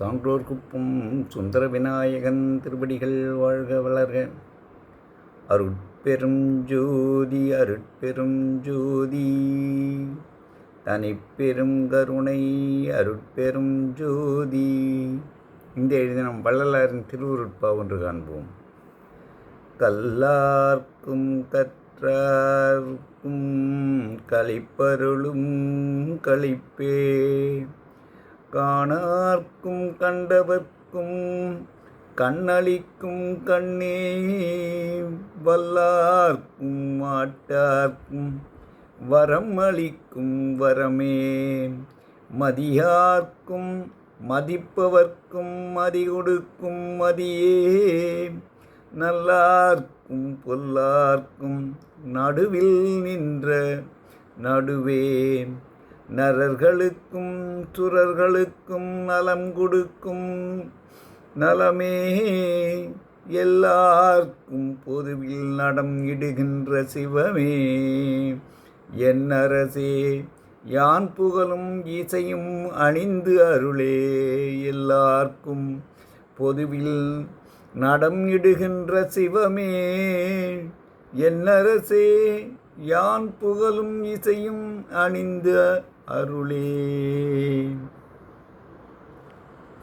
சான்றோர் குப்பும் சுந்தர விநாயகன் திருவடிகள் வாழ்க வளர்க. அருட்பெரும் ஜோதி அருட்பெரும் ஜோதி. தனிப்பெரும் கருணை அருட்பெரும் ஜோதி. இந்த எழுதினம் வள்ளலாரின் திருவுருட்பா ஒன்று காண்போம். கல்லார்க்கும் கற்றார்க்கும் களிப்பருளும் கழிப்பே. காணார்க்கும் கண்டவர்க்கும் கண்ணளிக்கும் கண்ணே வல்லார்க்கும் மாட்டார்க்கும் வரம் அளிக்கும் வரமே. மதியார்க்கும் மதிப்பவர்க்கும் மதி கொடுக்கும் மதியே. நல்லார்க்கும் பொல்லார்க்கும் நடுவில் நின்ற நடுவே. நரர்களுக்கும் சுரர்களுக்கும் நலம் கொடுக்கும் நலமே எல்லார்க்கும் பொதுவில் நடம் இடுகின்ற சிவமே. என் அரசே யான் புகழும் இசையும் அணிந்து அருளே. எல்லார்க்கும் பொதுவில் நடம் இடுகின்ற சிவமே. என்னரசே யான் புகழும் இசையும் அணிந்த அருளே.